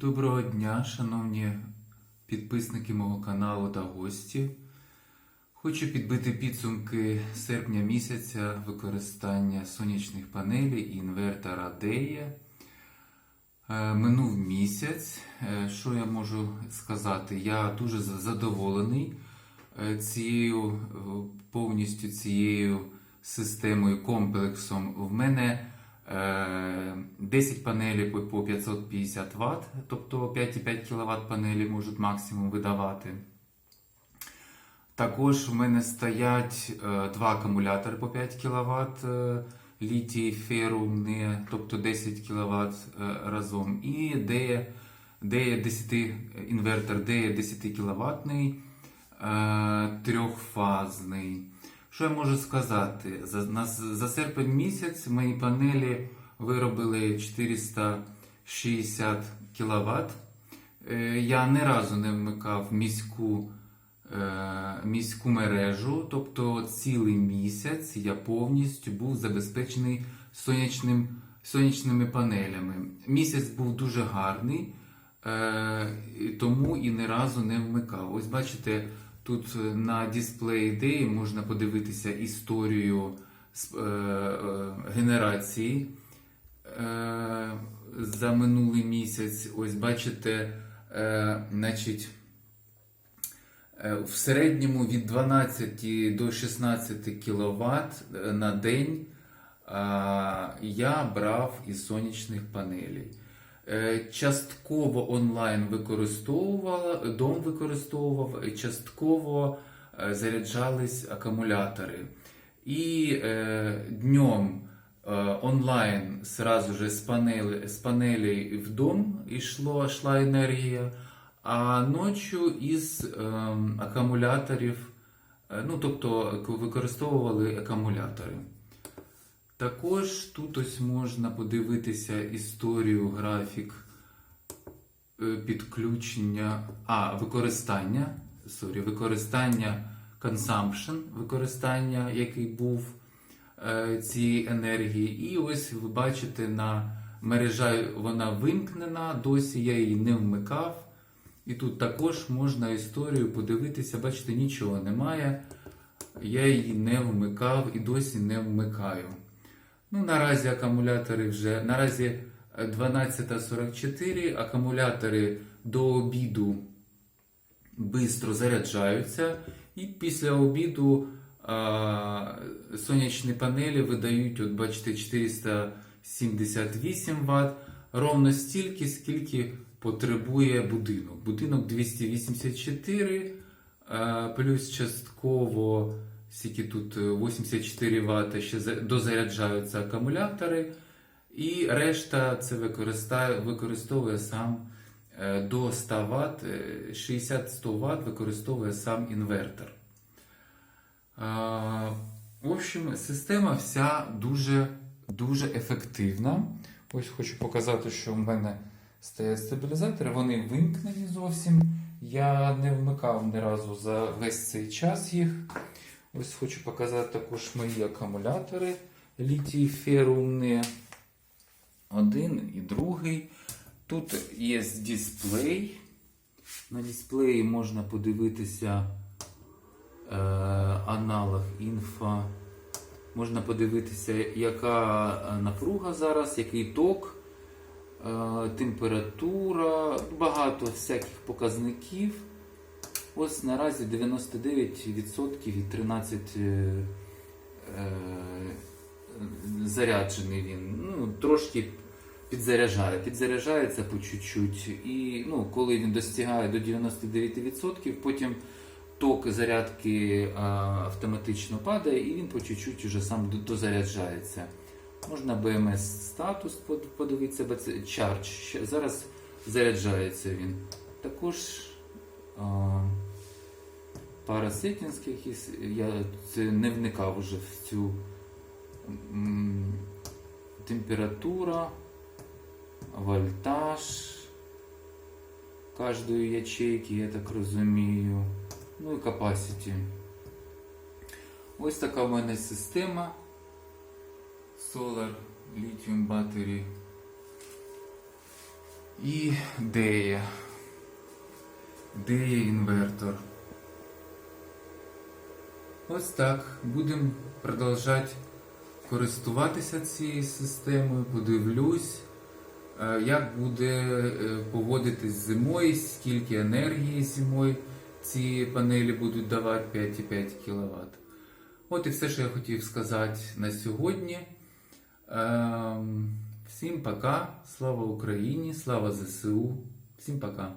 Доброго дня, шановні підписники мого каналу та гості. Хочу підбити підсумки серпня місяця використання сонячних панелей і інвертора DEA. Е, Минув місяць. Е, Що я можу сказати? Я дуже задоволений е, цією повністю цією системою, комплексом. В мене 10 панелей по- по 550 Вт, тобто 5,5 кВт панелі можуть максимум видавати. Також в мене стоять е, два акумулятори по 5 кВт літій ферумні, тобто 10 кВт разом. І де, де 10 інвертор, де 10 кВт трьохфазний. Що я можу сказати? За, на, за серпень місяць мої панелі виробили 460 кВт. Я ні разу не вмикав міську, е, міську мережу, тобто цілий місяць я повністю був забезпечений сонячним, сонячними панелями. Місяць був дуже гарний, е, тому і ні разу не вмикав. Ось бачите, тут на дисплеї ідеї можна подивитися історію е, е, генерації е, за минулий місяць. Ось бачите, е, значить, е, в середньому від 12 до 16 кВт на день я брав із сонячних панелей. Е, Частково онлайн використовувала, дом використовував, е, частково е, заряджались акумулятори. І е, днем е, онлайн сразу же з панелі, з панелей в дом йшло, йшла енергія, а ночі із е, акумуляторів, ну тобто використовували акумулятори. Також тут ось можна подивитися історію, графік е, підключення, а, використання, sorry, використання consumption, використання, який був е, цієї енергії. І ось ви бачите, на мережа вона вимкнена, досі я її не вмикав. І тут також можна історію подивитися, бачите, нічого немає. Я її не вмикав і досі не вмикаю. Ну, наразі акумулятори вже наразі е, 12.44, акумулятори до обіду швидко заряджаються, і після обіду а, сонячні панелі видають, от бачите, 478 Вт, ровно стільки, скільки потребує будинок. Будинок 284, а, плюс частково скільки тут е, 84 Вт ще дозаряджаються акумулятори, і решта це використовує сам е, до 100 Вт, 60-100 Вт використовує сам інвертор. В общем, система вся дуже, дуже ефективна. Ось хочу показати, що в мене стоять стабілізатори, вони вимкнені зовсім. Я не вмикав ні разу за весь цей час їх. Ось хочу показати також мої акумулятори літій ферумні. Один і другий. Тут є дисплей. На дисплеї можна подивитися е, аналог інфа. Можна подивитися, яка напруга зараз, який ток, е, температура, багато всяких показників. Ось наразі 99% і 13 е, е, заряджений він. Ну, трошки підзаряджає. Підзаряджається по чуть-чуть. І ну, коли він достигає до 99%, потім ток зарядки а, автоматично падає і він по чуть-чуть уже сам дозаряджається. Можна BMS статус подивитися, charge. Зараз заряджається він. Також а, пара settings якісь. Я не вникав уже в цю температура, вольтаж кожної ячейки, я так розумію. Ну і capacity. Ось така в мене система Solar Lithium Battery І? Де є інвертор? Ось так. Будемо продовжувати користуватися цією системою. Подивлюсь, е, як буде е, поводитись зимою, скільки енергії зимою ці панелі будуть давати 5,5 кВт. От і все, що я хотів сказати на сьогодні. Ем, Всім пока, слава Україні, слава ЗСУ, всім пока.